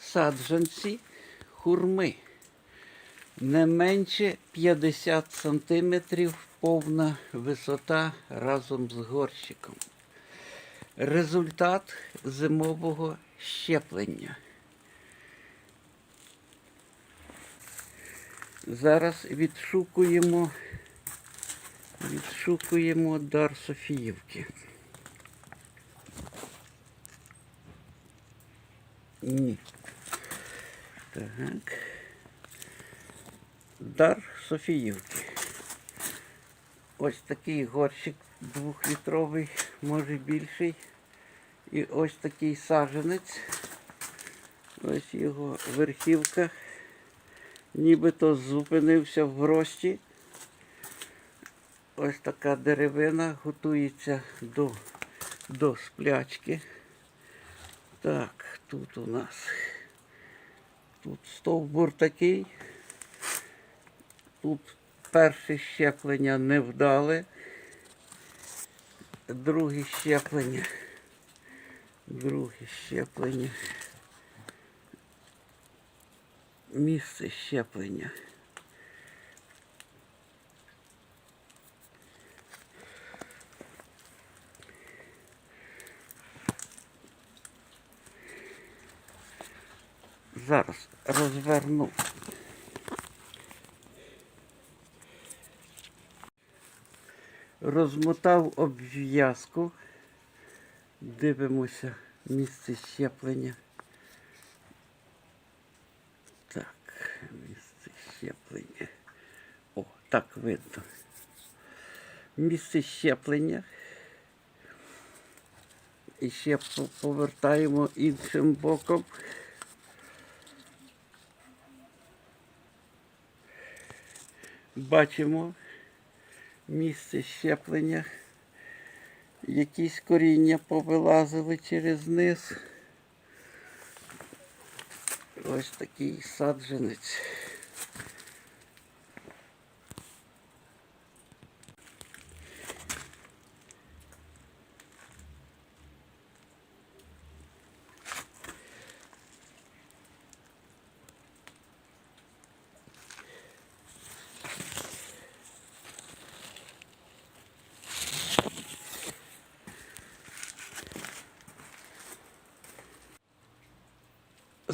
Саджанці хурми. Не менше 50 сантиметрів повна висота разом з горщиком. Результат зимового щеплення. Зараз відшукуємо, відшукуємо дар Софіївки. Ні. Так. Дар Софіївки. Ось такий горщик двохлітровий, може більший. І ось такий саженець. Ось його верхівка. Нібито зупинився в рості. Ось така деревина готується до, до сплячки. Так, тут у нас тут стовбур такий. Тут перше щеплення невдале. Друге щеплення. Друге щеплення. Місце щеплення. Зараз розверну. Розмотав обв'язку. Дивимося місце щеплення. Так, місце щеплення. О, так видно. Місце щеплення. І ще повертаємо іншим боком. Бачимо місце щеплення. Якісь коріння повилазили через низ. Ось такий саджанець.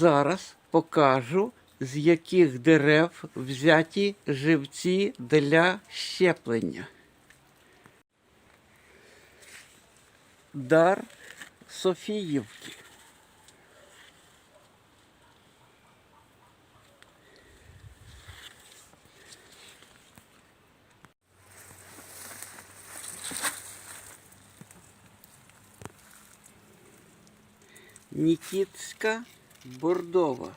Зараз покажу, з яких дерев взяті живці для щеплення. Дар Софіївки. Нікітська бордова.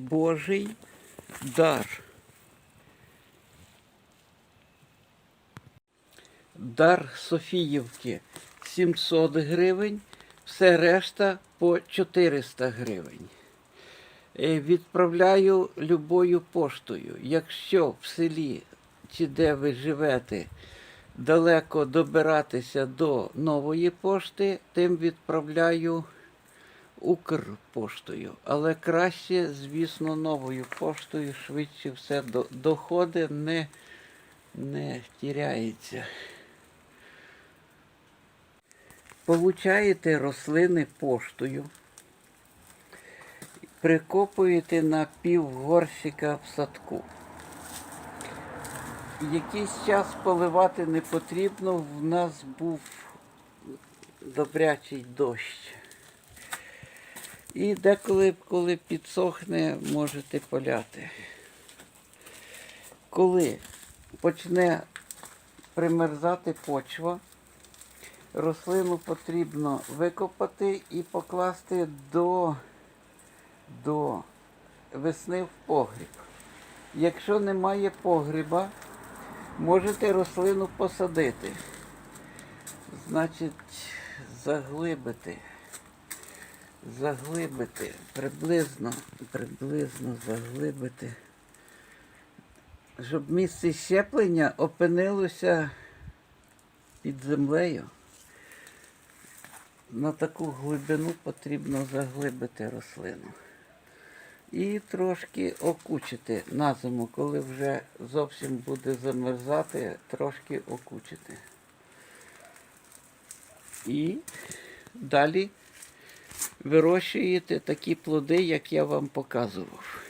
Божий дар. Дар Софіївки 700 гривень, все решта по 400 гривень. Е, Відправляю любою поштою. Якщо в селі чи де ви живете далеко добиратися до нової пошти, тим відправляю Укрпоштою. Але краще, звісно, новою поштою швидше все до- доходи не, не тіряється. Получаєте рослини поштою прикопуєте на пів горщика в садку. Якийсь час поливати не потрібно, в нас був добрячий дощ. І деколи, коли підсохне, можете поляти. Коли почне примерзати почва, рослину потрібно викопати і покласти до до весни в погріб. Якщо немає погріба, можете рослину посадити. Значить, заглибити. Заглибити. Приблизно, приблизно заглибити. Щоб місце щеплення опинилося під землею. На таку глибину потрібно заглибити рослину. І трошки окучити на зиму, коли вже зовсім буде замерзати, трошки окучити. І далі вирощуєте такі плоди, як я вам показував.